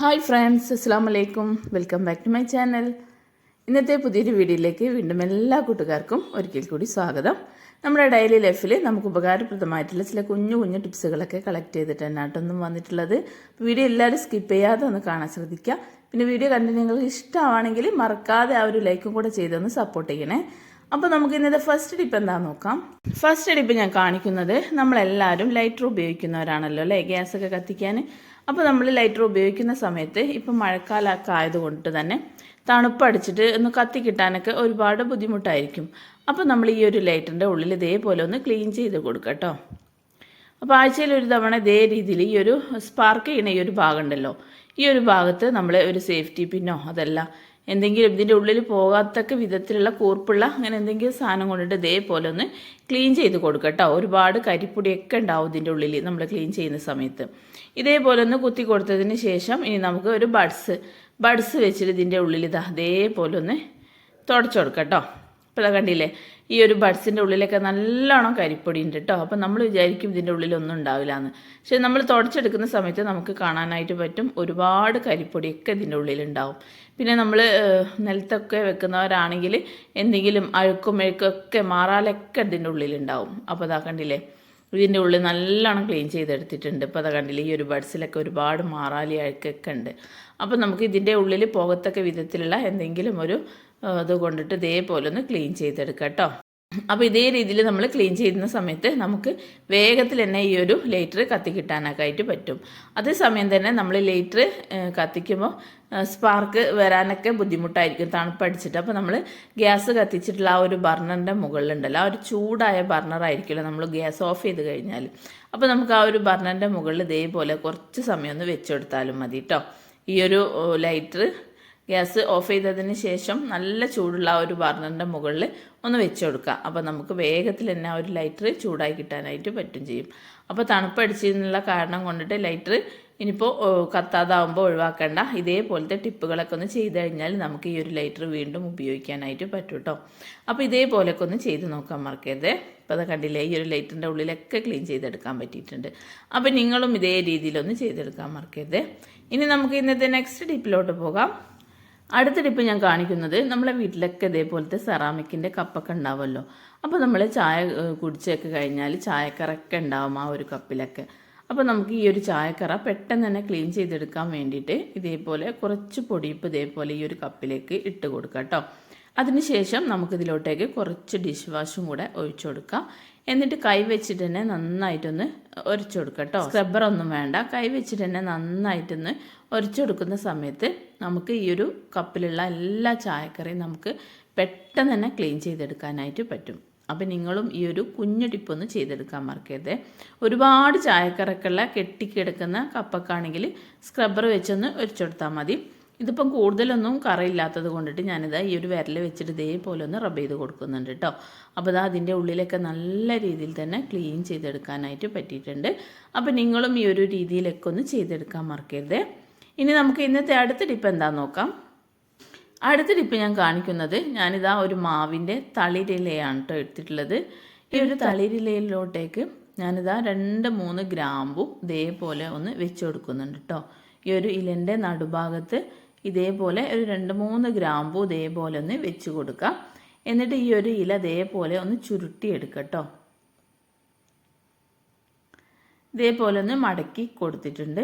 Hi friends അസ്സാം വലൈക്കും welcome back to my channel ഇന്നത്തെ പുതിയൊരു വീഡിയോയിലേക്ക് വീണ്ടും എല്ലാ കൂട്ടുകാർക്കും ഒരിക്കൽ കൂടി സ്വാഗതം. നമ്മുടെ ഡെയിലി ലൈഫിൽ നമുക്ക് ഉപകാരപ്രദമായിട്ടുള്ള ചില കുഞ്ഞു കുഞ്ഞു ടിപ്സുകളൊക്കെ കളക്ട് ചെയ്തിട്ട് തന്നെയാട്ടൊന്നും വന്നിട്ടുള്ളത്. വീഡിയോ എല്ലാവരും സ്കിപ്പ് ചെയ്യാതെ ഒന്ന് കാണാൻ ശ്രദ്ധിക്കുക പിന്നെ വീഡിയോ കണ്ട് നിങ്ങൾക്ക് ഇഷ്ടമാണെങ്കിൽ മറക്കാതെ ആ ഒരു ലൈക്കും കൂടെ ചെയ്തൊന്ന് സപ്പോർട്ട് ചെയ്യണേ. അപ്പോൾ നമുക്ക് ഇന്നത്തെ ഫസ്റ്റ് ടിപ്പ് എന്താണെന്ന് നോക്കാം? ഫസ്റ്റ് ടിപ്പ് ഞാൻ കാണിക്കുന്നത് നമ്മളെല്ലാവരും ലൈറ്റർ ഉപയോഗിക്കുന്നവരാണല്ലോ അല്ലേ? ഗ്യാസൊക്കെ കത്തിക്കാൻ. അപ്പോൾ നമ്മൾ ലൈറ്റർ ഉപയോഗിക്കുന്ന സമയത്ത് ഇപ്പം മഴക്കാലമൊക്കെ ആയതുകൊണ്ട് തന്നെ തണുപ്പടിച്ചിട്ട് ഒന്ന് കത്തി കിട്ടാനൊക്കെ ഒരുപാട് ബുദ്ധിമുട്ടായിരിക്കും. അപ്പോൾ നമ്മൾ ഈ ഒരു ലൈറ്ററിന്റെ ഉള്ളിൽ ഇതേപോലെ ഒന്ന് ക്ലീൻ ചെയ്ത് കൊടുക്കട്ടോ കേട്ടോ അപ്പോൾ ആഴ്ചയിൽ ഒരു തവണ ഇതേ രീതിയിൽ ഈ ഒരു സ്പാർക്ക് ചെയ്യുന്ന ഈ ഒരു ഭാഗമുണ്ടല്ലോ ഈ ഒരു ഭാഗത്ത് നമ്മൾ ഒരു സേഫ്റ്റി പിന്നോ അതല്ല എന്തെങ്കിലും ഇതിന്റെ ഉള്ളിൽ പോകാത്തക്ക വിധത്തിലുള്ള കൂർപ്പുള്ള അങ്ങനെ എന്തെങ്കിലും സാധനം കൊണ്ടിട്ട് ഇതേപോലെ ഒന്ന് ക്ലീൻ ചെയ്ത് കൊടുക്കുക കേട്ടോ ഒരുപാട് കരിപ്പൊടിയൊക്കെ ഉണ്ടാവും ഇതിന്റെ ഉള്ളിൽ നമ്മൾ ക്ലീൻ ചെയ്യുന്ന സമയത്ത്. ഇതേപോലെ ഒന്ന് കുത്തി കൊടുത്തതിന് ശേഷം ഇനി നമുക്ക് ഒരു ബഡ്സ് ബഡ്സ് വെച്ചിട്ട് ഇതിന്റെ ഉള്ളിൽ ഇതാ അതേപോലെ ഒന്ന് തുടച്ചു കൊടുക്കാം കേട്ടോ ഇപ്പോൾ കണ്ടില്ലേ? ഈ ഒരു ബഡ്സിന്റെ ഉള്ളിലൊക്കെ നല്ലോണം കരിപ്പൊടി ഉണ്ട് കേട്ടോ അപ്പം നമ്മൾ വിചാരിക്കും ഇതിന്റെ ഉള്ളിലൊന്നും ഉണ്ടാവില്ല എന്ന് പക്ഷേ നമ്മൾ തുടച്ചെടുക്കുന്ന സമയത്ത് നമുക്ക് കാണാനായിട്ട് പറ്റും ഒരുപാട് കരിപ്പൊടിയൊക്കെ ഇതിന്റെ ഉള്ളിലുണ്ടാവും. പിന്നെ നമ്മൾ നിലത്തൊക്കെ വെക്കുന്നവരാണെങ്കിൽ എന്തെങ്കിലും അഴുക്കും മെഴുക്കൊക്കെ മാറാലൊക്കെ ഇതിന്റെ ഉള്ളിലുണ്ടാവും. അപ്പോൾ അതാ കണ്ടില്ലേ? ഇതിന്റെ ഉള്ളിൽ നല്ലോണം ക്ലീൻ ചെയ്തെടുത്തിട്ടുണ്ട്. ഇപ്പോൾ അതാ കണ്ടില്ലേ? ഈ ഒരു ബഡ്സിലൊക്കെ ഒരുപാട് മാറാലി അഴുക്കൊക്കെ ഉണ്ട്. അപ്പോൾ നമുക്ക് ഇതിന്റെ ഉള്ളിൽ പോകത്തക്ക വിധത്തിലുള്ള എന്തെങ്കിലും ഒരു ഇത് കൊണ്ടിട്ട് ഇതേപോലെ ഒന്ന് ക്ലീൻ ചെയ്തെടുക്കാം കേട്ടോ. അപ്പോൾ ഇതേ രീതിയിൽ നമ്മൾ ക്ലീൻ ചെയ്യുന്ന സമയത്ത് നമുക്ക് വേഗത്തിൽ തന്നെ ഈ ഒരു ലൈറ്റർ കത്തി കിട്ടാനൊക്കെ ആയിട്ട് പറ്റും അതേസമയം തന്നെ നമ്മൾ ലൈറ്റർ കത്തിക്കുമ്പോൾ സ്പാർക്ക് വരാനൊക്കെ ബുദ്ധിമുട്ടായിരിക്കും തണുപ്പടിച്ചിട്ട് അപ്പോൾ നമ്മൾ ഗ്യാസ് കത്തിച്ചിട്ടുള്ള ആ ഒരു ബർണറിന്റെ മുകളിലുണ്ടല്ലോ ആ ഒരു ചൂടായ ബർണറായിരിക്കുമല്ലോ നമ്മൾ ഗ്യാസ് ഓഫ് ചെയ്ത് കഴിഞ്ഞാൽ അപ്പോൾ നമുക്ക് ആ ഒരു ബർണറിന്റെ മുകളിൽ ഇതേപോലെ കുറച്ച് സമയം ഒന്ന് വെച്ചെടുത്താലും മതി കേട്ടോ. ഈ ഒരു ലൈറ്റർ ഗ്യാസ് ഓഫ് ചെയ്തതിന് ശേഷം നല്ല ചൂടുള്ള ആ ഒരു ബർണറിന്റെ മുകളിൽ ഒന്ന് വെച്ച് കൊടുക്കുക അപ്പോൾ നമുക്ക് വേഗത്തിൽ തന്നെ ആ ഒരു ലൈറ്റർ ചൂടായി കിട്ടാനായിട്ട് പറ്റും ചെയ്യും. അപ്പോൾ തണുപ്പടിച്ചെന്നുള്ള കാരണം കൊണ്ടിട്ട് ലൈറ്റർ ഇനിയിപ്പോൾ കത്താതാവുമ്പോൾ ഒഴിവാക്കേണ്ട. ഇതേപോലത്തെ ടിപ്പുകളൊക്കെ ഒന്ന് ചെയ്ത് കഴിഞ്ഞാൽ നമുക്ക് ഈ ഒരു ലൈറ്റർ വീണ്ടും ഉപയോഗിക്കാനായിട്ട് പറ്റും കേട്ടോ അപ്പോൾ ഇതേപോലെയൊക്കെ ഒന്ന് ചെയ്ത് നോക്കാൻ മറക്കരുത്. ഇപ്പോൾ അത് കണ്ടില്ലേ ഈ ഒരു ലൈറ്ററിന്റെ ഉള്ളിലൊക്കെ ക്ലീൻ ചെയ്തെടുക്കാൻ പറ്റിയിട്ടുണ്ട്. അപ്പോൾ നിങ്ങളും ഇതേ രീതിയിലൊന്ന് ചെയ്തെടുക്കാൻ മറക്കരുത്. ഇനി നമുക്ക് ഇന്നത്തെ നെക്സ്റ്റ് ടിപ്പിലോട്ട് പോകാം. അടുത്ത ടിപ്പ് ഞാൻ കാണിക്കുന്നത് നമ്മളെ വീട്ടിലൊക്കെ ഇതേപോലത്തെ സെറാമിക്കിന്റെ കപ്പൊക്കെ ഉണ്ടാവുമല്ലോ. അപ്പോൾ നമ്മൾ ചായ കുടിച്ചൊക്കെ കഴിഞ്ഞാൽ ചായക്കറൊക്കെ ഉണ്ടാവും ആ ഒരു കപ്പിലൊക്കെ. അപ്പോൾ നമുക്ക് ഈ ഒരു ചായക്കറ പെട്ടെന്ന് തന്നെ ക്ലീൻ ചെയ്തെടുക്കാൻ വേണ്ടിയിട്ട് ഇതേപോലെ കുറച്ച് പൊടിയിപ്പ് ഇതേപോലെ ഈ ഒരു കപ്പിലേക്ക് ഇട്ട് കൊടുക്കാം കേട്ടോ അതിനുശേഷം നമുക്കിതിലോട്ടേക്ക് കുറച്ച് ഡിഷ് വാഷും കൂടെ ഒഴിച്ചു കൊടുക്കാം എന്നിട്ട് കൈ വെച്ചിട്ട് തന്നെ നന്നായിട്ടൊന്ന് ഒരച്ചു കൊടുക്കുക കേട്ടോ സ്ക്രബ്ബർ ഒന്നും വേണ്ട. കൈ വെച്ചിട്ട് തന്നെ നന്നായിട്ടൊന്ന് ഒരച്ചു കൊടുക്കുന്ന സമയത്ത് നമുക്ക് ഈ ഒരു കപ്പിലുള്ള എല്ലാ ചായക്കറിയും നമുക്ക് പെട്ടെന്ന് തന്നെ ക്ലീൻ ചെയ്തെടുക്കാനായിട്ട് പറ്റും. അപ്പോൾ നിങ്ങളും ഈ ഒരു കുഞ്ഞു ടിപ്പൊന്ന് ചെയ്തെടുക്കാൻ മറക്കരുത്. ഒരുപാട് ചായക്കറക്കുള്ള കെട്ടിക്കിടക്കുന്ന കപ്പൊക്കെ ആണെങ്കിൽ സ്ക്രബ്ബർ വെച്ചൊന്ന് ഒരിച്ചെടുത്താൽ മതി. ഇതിപ്പം കൂടുതലൊന്നും കറയില്ലാത്തത് കൊണ്ടിട്ട് ഞാനിത് ഈ ഒരു വിരൽ വെച്ചിട്ട് ഇതേപോലെ ഒന്ന് റബ്ബ് ചെയ്ത് കൊടുക്കുന്നുണ്ട് കേട്ടോ അപ്പോൾ ഇതാ അതിന്റെ ഉള്ളിലൊക്കെ നല്ല രീതിയിൽ തന്നെ ക്ലീൻ ചെയ്തെടുക്കാനായിട്ട് പറ്റിയിട്ടുണ്ട്. അപ്പോൾ നിങ്ങളും ഈ ഒരു രീതിയിലൊക്കെ ഒന്ന് ചെയ്തെടുക്കാൻ മറക്കരുത്. ഇനി നമുക്ക് ഇന്നത്തെ അടുത്ത ടിപ്പ് എന്താണെന്ന് നോക്കാം. അടുത്ത ടിപ്പ് ഞാൻ കാണിക്കുന്നത് ഞാനിതാ ഒരു മാവിന്റെ തളിരിലയാണ് കേട്ടോ എടുത്തിട്ടുള്ളത്. ഈ ഒരു തളിരിലയിലോട്ടേക്ക് ഞാനിതാ രണ്ട് മൂന്ന് ഗ്രാമ്പും ഇതേപോലെ ഒന്ന് വെച്ച് കൊടുക്കുന്നുണ്ട് കേട്ടോ ഈ ഒരു ഇലന്റെ നടുഭാഗത്ത് ഇതേപോലെ ഒരു രണ്ട് മൂന്ന് ഗ്രാമ്പു ഇതേപോലെ ഒന്ന് വെച്ച് കൊടുക്കാം. എന്നിട്ട് ഈ ഒരു ഇല ഇതേപോലെ ഒന്ന് ചുരുട്ടിയെടുക്കുക കേട്ടോ ഇതേപോലെ ഒന്ന് മടക്കി കൊടുത്തിട്ടുണ്ട്.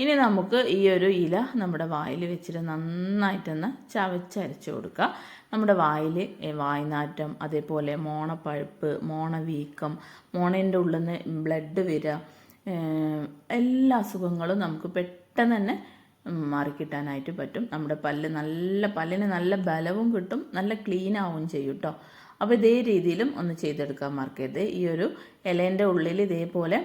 ഇനി നമുക്ക് ഈ ഒരു ഇല നമ്മുടെ വായിൽ വെച്ചിട്ട് നന്നായിട്ടൊന്ന് ചവച്ചരച്ച് കൊടുക്കുക നമ്മുടെ വായിൽ വായ്നാറ്റം അതേപോലെ മോണപ്പഴുപ്പ് മോണവീക്കം മോണേന്റെ ഉള്ളിൽ നിന്ന് ബ്ലഡ് വരിക എല്ലാ അസുഖങ്ങളും നമുക്ക് പെട്ടെന്ന് തന്നെ മാറിക്കിട്ടാനായിട്ട് പറ്റും. നമ്മുടെ പല്ല് നല്ല പല്ലിന് നല്ല ബലവും കിട്ടും. നല്ല ക്ലീൻ ആവും ചെയ്യും കേട്ടോ അപ്പോൾ ഇതേ രീതിയിലും ഒന്ന് ചെയ്തെടുക്കാൻ മറക്കരുത്. ഈ ഒരു ഇലേന്റെ ഉള്ളിൽ ഇതേപോലെ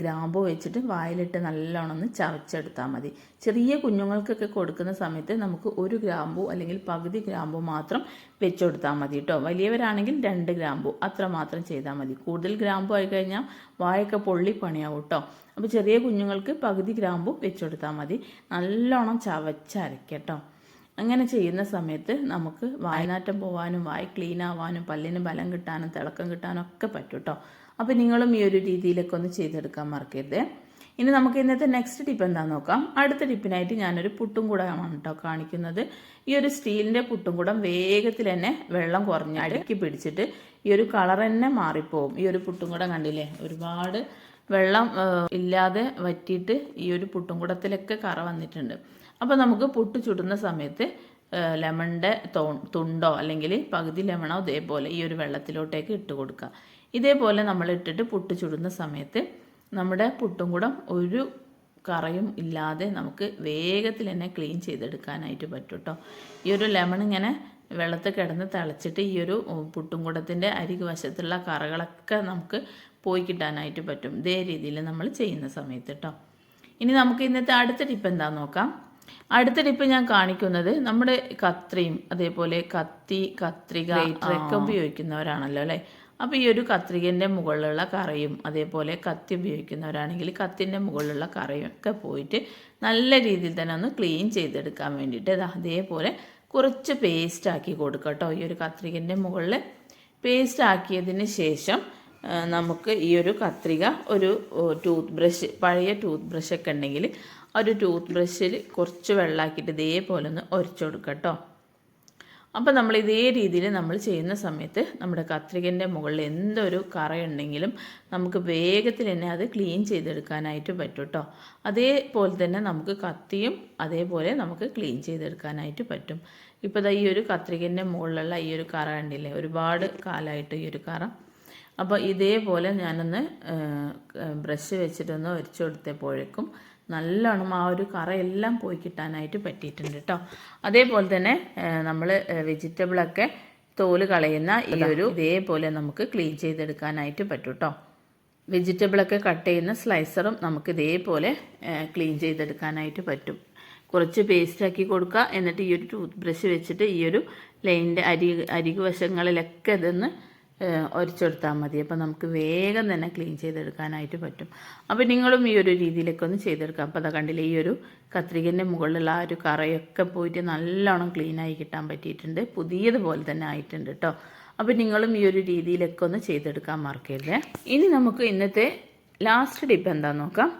ഗ്രാമ്പു വെച്ചിട്ട് വായിലിട്ട് നല്ലോണം ഒന്ന് ചവച്ചെടുത്താൽ മതി. ചെറിയ കുഞ്ഞുങ്ങൾക്കൊക്കെ കൊടുക്കുന്ന സമയത്ത് നമുക്ക് ഒരു ഗ്രാമ്പു അല്ലെങ്കിൽ പകുതി ഗ്രാമ്പു മാത്രം വെച്ചുകൊടുത്താൽ മതി കേട്ടോ വലിയവരാണെങ്കിൽ രണ്ട് ഗ്രാമ്പു അത്ര മാത്രം ചെയ്താൽ മതി. കൂടുതൽ ഗ്രാമ്പു ആയി കഴിഞ്ഞാൽ വായൊക്കെ പൊള്ളി പണിയാവും കേട്ടോ അപ്പോൾ ചെറിയ കുഞ്ഞുങ്ങൾക്ക് പകുതി ഗ്രാമ്പു വെച്ചുകൊടുത്താൽ മതി. നല്ലോണം ചവച്ചരക്കട്ടോ അങ്ങനെ ചെയ്യുന്ന സമയത്ത് നമുക്ക് വായനാറ്റം പോവാനും വായ ക്ലീൻ ആവാനും പല്ലിന് ബലം കിട്ടാനും തിളക്കം കിട്ടാനും ഒക്കെ പറ്റും കേട്ടോ അപ്പോൾ നിങ്ങളും ഈ ഒരു രീതിയിലൊക്കെ ഒന്ന് ചെയ്തെടുക്കാൻ മറക്കരുത്. ഇനി നമുക്ക് ഇന്നത്തെ നെക്സ്റ്റ് ടിപ്പ് എന്താണെന്ന് നോക്കാം. അടുത്ത ടിപ്പിനായിട്ട് ഞാനൊരു പുട്ടും കൂടമാണ് കേട്ടോ കാണിക്കുന്നത്. ഈ ഒരു സ്റ്റീലിന്റെ പുട്ടും കൂടം വേഗത്തിൽ തന്നെ വെള്ളം കുറഞ്ഞ് അടുക്കി പിടിച്ചിട്ട് ഈ ഒരു കളർ തന്നെ മാറിപ്പോവും. ഈ ഒരു പുട്ടും കൂടം കണ്ടില്ലേ? ഒരുപാട് വെള്ളം ഇല്ലാതെ വറ്റിയിട്ട് ഈ ഒരു പുട്ടും കൂടത്തിലൊക്കെ കറ വന്നിട്ടുണ്ട്. അപ്പോൾ നമുക്ക് പുട്ട് ചുടുന്ന സമയത്ത് ലെമണിന്റെ തുണ്ടോ അല്ലെങ്കിൽ പകുതി ലെമണോ ഇതേപോലെ ഈ ഒരു വെള്ളത്തിലോട്ടേക്ക് ഇട്ട് കൊടുക്കുക. ഇതേപോലെ നമ്മൾ ഇട്ടിട്ട് പുട്ട് ചുടുന്ന സമയത്ത് നമ്മുടെ പുട്ടും കൂടം ഒരു കറയും ഇല്ലാതെ നമുക്ക് വേഗത്തിൽ തന്നെ ക്ലീൻ ചെയ്തെടുക്കാനായിട്ട് പറ്റും കേട്ടോ ഈ ഒരു ലെമൺ ഇങ്ങനെ വെള്ളത്തിൽ കിടന്ന് തിളച്ചിട്ട് ഈ ഒരു പുട്ടും കൂടത്തിന്റെ അരികു വശത്തുള്ള കറകളൊക്കെ നമുക്ക് പോയി കിട്ടാനായിട്ട് പറ്റും. ഇതേ രീതിയിൽ നമ്മൾ ചെയ്യുന്ന സമയത്ത് കേട്ടോ ഇനി നമുക്ക് ഇന്നത്തെ അടുത്ത ടിപ്പ് എന്താന്ന് നോക്കാം. അടുത്ത ടിപ്പ് ഞാൻ കാണിക്കുന്നത് നമ്മുടെ കത്രിയും അതേപോലെ കത്തി കത്രിക ഒക്കെ ഉപയോഗിക്കുന്നവരാണല്ലോ അല്ലേ? അപ്പോൾ ഈ ഒരു കത്രികന്റെ മുകളിലുള്ള കറയും അതേപോലെ കത്തി ഉപയോഗിക്കുന്നവരാണെങ്കിൽ കത്തിന്റെ മുകളിലുള്ള കറയും ഒക്കെ പോയിട്ട് നല്ല രീതിയിൽ തന്നെ ഒന്ന് ക്ലീൻ ചെയ്തെടുക്കാൻ വേണ്ടിയിട്ട് അതേപോലെ കുറച്ച് പേസ്റ്റ് ആക്കി കൊടുക്കുക കേട്ടോ. ഈ ഒരു കത്രികന്റെ മുകളിൽ പേസ്റ്റ് ആക്കിയതിന് ശേഷം നമുക്ക് ഈ ഒരു കത്രിക ഒരു ടൂത്ത് ബ്രഷ് പഴയ ടൂത്ത് ബ്രഷൊക്കെ ഉണ്ടെങ്കിൽ ഒരു ടൂത്ത് ബ്രഷിൽ കുറച്ച് വെള്ളമാക്കിയിട്ട് ഇതേപോലെ ഒന്ന് ഉരച്ചു കൊടുക്കുക കേട്ടോ. അപ്പോൾ നമ്മൾ ഇതേ രീതിയിൽ നമ്മൾ ചെയ്യുന്ന സമയത്ത് നമ്മുടെ കത്രികന്റെ മുകളിൽ എന്തൊരു കറയുണ്ടെങ്കിലും നമുക്ക് വേഗത്തിൽ തന്നെ അത് ക്ലീൻ ചെയ്തെടുക്കാനായിട്ട് പറ്റും കേട്ടോ അതേപോലെ തന്നെ നമുക്ക് കത്തിയും അതേപോലെ നമുക്ക് ക്ലീൻ ചെയ്തെടുക്കാനായിട്ട് പറ്റും. ഇപ്പോൾ ദാ ഈ ഒരു കത്രികന്റെ മുകളിലുള്ള ഈ ഒരു കറ കണ്ടില്ലേ? ഒരുപാട് കാലമായിട്ട് ഈ ഒരു കറ. അപ്പോൾ ഇതേപോലെ ഞാനൊന്ന് ബ്രഷ് വെച്ചിട്ടൊന്ന് ഒരച്ചു കൊടുത്തപ്പോഴേക്കും നല്ലോണം ആ ഒരു കറയെല്ലാം പോയി കിട്ടാനായിട്ട് പറ്റിയിട്ടുണ്ട് കേട്ടോ അതേപോലെ തന്നെ നമ്മൾ വെജിറ്റബിളൊക്കെ തോൽ കളയുന്ന ഈ ഒരു ഇതേപോലെ നമുക്ക് ക്ലീൻ ചെയ്തെടുക്കാനായിട്ട് പറ്റും കേട്ടോ വെജിറ്റബിളൊക്കെ കട്ട് ചെയ്യുന്ന സ്ലൈസറും നമുക്ക് ഇതേപോലെ ക്ലീൻ ചെയ്തെടുക്കാനായിട്ട് പറ്റും. കുറച്ച് പേസ്റ്റാക്കി കൊടുക്കുക. എന്നിട്ട് ഈ ഒരു ടൂത്ത് ബ്രഷ് വെച്ചിട്ട് ഈ ഒരു ലൈനിന്റെ അരി അരികു വശങ്ങളിലൊക്കെ ഇതൊന്ന് ഒരച്ചെടുത്താൽ മതി. അപ്പോൾ നമുക്ക് വേഗം തന്നെ ക്ലീൻ ചെയ്തെടുക്കാനായിട്ട് പറ്റും. അപ്പോൾ നിങ്ങളും ഈ ഒരു രീതിയിലൊക്കെ ഒന്ന് ചെയ്തെടുക്കാം. അപ്പോൾ അതാ കണ്ടില്ലേ ഈ ഒരു കത്രികന്റെ മുകളിലുള്ള ആ ഒരു കറയൊക്കെ പോയിട്ട് നല്ലോണം ക്ലീനായി കിട്ടാൻ പറ്റിയിട്ടുണ്ട്. പുതിയതുപോലെ തന്നെ ആയിട്ടുണ്ട് കേട്ടോ അപ്പോൾ നിങ്ങളും ഈ ഒരു രീതിയിലൊക്കെ ഒന്ന് ചെയ്തെടുക്കാൻ മറക്കരുതേ. ഇനി നമുക്ക് ഇന്നത്തെ ലാസ്റ്റ് ടിപ്പ് എന്താണെന്ന് നോക്കാം.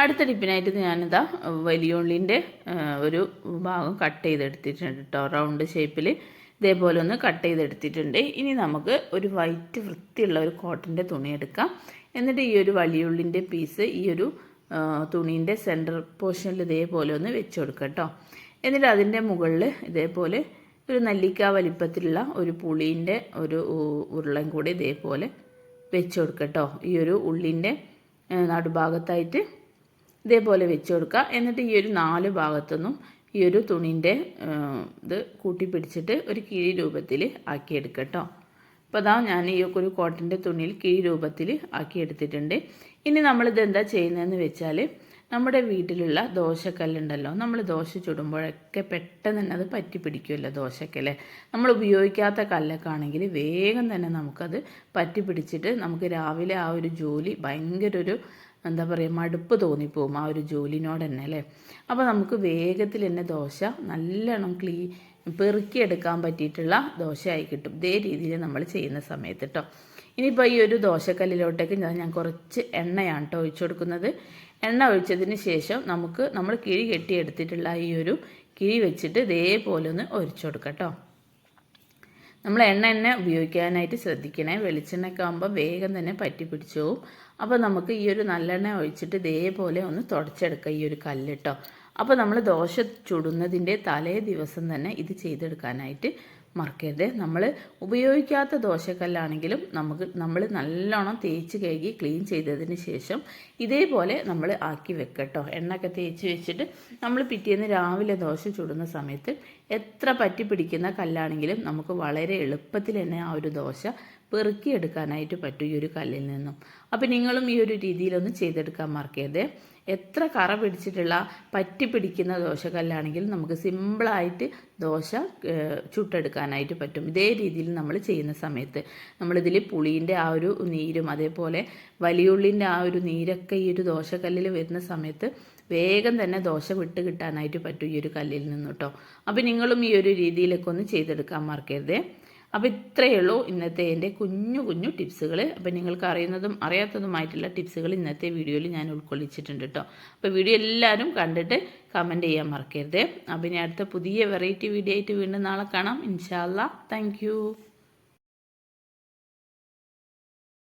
അടുത്ത ടിപ്പിനായിട്ട് ഞാനിതാ വലിയ ഉള്ളിന്റെ ഒരു ഭാഗം കട്ട് ചെയ്തെടുത്തിട്ടുണ്ട് കേട്ടോ റൗണ്ട് ഷേപ്പിൽ ഇതേപോലെ ഒന്ന് കട്ട് ചെയ്തെടുത്തിട്ടുണ്ട്. ഇനി നമുക്ക് ഒരു വൈറ്റ് വൃത്തിയുള്ള ഒരു കോട്ടന്റെ തുണി എടുക്കാം. എന്നിട്ട് ഈ ഒരു വലിയുള്ളിന്റെ പീസ് ഈ ഒരു തുണീന്റെ സെന്റർ പോർഷനിൽ ഇതേപോലെ ഒന്ന് വെച്ച് കൊടുക്കുക കേട്ടോ. എന്നിട്ട് അതിന്റെ മുകളിൽ ഇതേപോലെ ഒരു നെല്ലിക്ക വലിപ്പത്തിലുള്ള ഒരു പുളീന്റെ ഒരു ഉരുളൻ കൂടി ഇതേപോലെ വെച്ച് കൊടുക്കുക കേട്ടോ. ഈ ഒരു ഉള്ളിന്റെ നടുഭാഗത്തായിട്ട് ഇതേപോലെ വെച്ച് കൊടുക്കുക എന്നിട്ട് ഈ ഒരു നാല് ഭാഗത്തുനിന്നും ഈ ഒരു തുണിന്റെ ഇത് കൂട്ടി പിടിച്ചിട്ട് ഒരു കിഴി രൂപത്തിൽ ആക്കിയെടുക്കുക കേട്ടോ അപ്പോൾ അതാ ഞാൻ ഈ ഒരു കോട്ടന്റെ തുണിയിൽ കിഴി രൂപത്തിൽ ആക്കിയെടുത്തിട്ടുണ്ട്. ഇനി നമ്മളിത് എന്താ ചെയ്യുന്നതെന്ന് വെച്ചാൽ നമ്മുടെ വീട്ടിലുള്ള ദോശക്കല്ലുണ്ടല്ലോ നമ്മൾ ദോശ ചുടുമ്പോഴൊക്കെ പെട്ടെന്ന് തന്നെ അത് പറ്റി പിടിക്കുമല്ലോ ദോശക്കല്ലേ. നമ്മൾ ഉപയോഗിക്കാത്ത കല്ലൊക്കെ ആണെങ്കിൽ വേഗം തന്നെ നമുക്കത് പറ്റി പിടിച്ചിട്ട് നമുക്ക് രാവിലെ ആ ഒരു ജോലി ഭയങ്കര ഒരു എന്താ പറയുക മടുപ്പ് തോന്നിപ്പോവും ആ ഒരു ജോലിനോട് തന്നെ അല്ലേ? അപ്പോൾ നമുക്ക് വേഗത്തിൽ തന്നെ ദോശ നല്ലോണം ക്ലീ പെറുക്കിയെടുക്കാൻ പറ്റിയിട്ടുള്ള ദോശയായി കിട്ടും. ഇതേ രീതിയിൽ നമ്മൾ ചെയ്യുന്ന സമയത്ത് കേട്ടോ ഇനിയിപ്പോൾ ഈ ഒരു ദോശക്കല്ലിലോട്ടേക്ക് ഞാൻ കുറച്ച് എണ്ണയാണ് കേട്ടോ ഒഴിച്ചു കൊടുക്കുന്നത്. എണ്ണ ഒഴിച്ചതിന് ശേഷം നമുക്ക് നമ്മൾ കിഴി കെട്ടിയെടുത്തിട്ടുള്ള ഈ ഒരു കിഴി വെച്ചിട്ട് ഇതേപോലെ ഒന്ന് ഒഴിച്ചു കൊടുക്കാം കേട്ടോ നമ്മൾ എണ്ണ തന്നെ ഉപയോഗിക്കാനായിട്ട് ശ്രദ്ധിക്കണേ. വെളിച്ചെണ്ണയൊക്കെ ആകുമ്പോൾ വേഗം തന്നെ പറ്റി പിടിച്ചു അപ്പോൾ നമുക്ക് ഈ ഒരു നല്ലെണ്ണ ഒഴിച്ചിട്ട് ഇതേപോലെ ഒന്ന് തുടച്ചെടുക്കുക ഈ ഒരു കല്ലിട്ടോ അപ്പോൾ നമ്മൾ ദോശ ചുടുന്നതിന്റെ തലേ ദിവസം തന്നെ ഇത് ചെയ്തെടുക്കാനായിട്ട് മറക്കരുത്. നമ്മൾ ഉപയോഗിക്കാത്ത ദോശക്കല്ലാണെങ്കിലും നമുക്ക് നമ്മൾ നല്ലോണം തേച്ച് കഴുകി ക്ലീൻ ചെയ്തതിന് ശേഷം ഇതേപോലെ നമ്മൾ ആക്കി വെക്കട്ടോ. എണ്ണയൊക്കെ തേച്ച് വെച്ചിട്ട് നമ്മൾ പിറ്റേന്ന് രാവിലെ ദോശ ചുടുന്ന സമയത്ത് എത്ര പറ്റി പിടിക്കുന്ന കല്ലാണെങ്കിലും നമുക്ക് വളരെ എളുപ്പത്തിൽ തന്നെ ആ ഒരു ദോശ പെറുക്കിയെടുക്കാനായിട്ട് പറ്റും ഈ ഒരു കല്ലിൽ നിന്നും. അപ്പോൾ നിങ്ങളും ഈ ഒരു രീതിയിലൊന്ന് ചെയ്തെടുക്കാൻ മറക്കരുത്. എത്ര കറ പിടിച്ചിട്ടുള്ള പറ്റി പിടിക്കുന്ന ദോശക്കല്ലാണെങ്കിൽ നമുക്ക് സിമ്പിളായിട്ട് ദോശ ചുട്ടെടുക്കാനായിട്ട് പറ്റും. ഇതേ രീതിയിൽ നമ്മൾ ചെയ്യുന്ന സമയത്ത് നമ്മളിതിൽ പുളീന്റെ ആ ഒരു നീരും അതേപോലെ വലിയുള്ളിന്റെ ആ ഒരു നീരൊക്കെ ഈ ഒരു ദോശക്കല്ലിൽ വരുന്ന സമയത്ത് വേഗം തന്നെ ദോശ വിട്ട് കിട്ടാനായിട്ട് പറ്റും ഈ ഒരു കല്ലിൽ നിന്ന് കേട്ടോ. അപ്പോൾ നിങ്ങളും ഈ ഒരു രീതിയിലൊക്കെ ഒന്ന് ചെയ്തെടുക്കാൻ മറക്കരുതേ. അപ്പോൾ ഇത്രയേ ഉള്ളൂ ഇന്നത്തെ എന്റെ കുഞ്ഞു കുഞ്ഞു ടിപ്സുകൾ അപ്പോൾ നിങ്ങൾക്ക് അറിയുന്നതും അറിയാത്തതുമായിട്ടുള്ള ടിപ്സുകൾ ഇന്നത്തെ വീഡിയോയിൽ ഞാൻ ഉൾക്കൊള്ളിച്ചിട്ടുണ്ട് കേട്ടോ. അപ്പോൾ വീഡിയോ എല്ലാവരും കണ്ടിട്ട് കമന്റ് ചെയ്യാൻ മറക്കരുത്. അപ്പോൾ ഇനി അടുത്ത പുതിയ വെറൈറ്റി വീഡിയോ ആയിട്ട് വീണ്ടും നാളെ കാണാം. ഇൻഷാല്ല താങ്ക്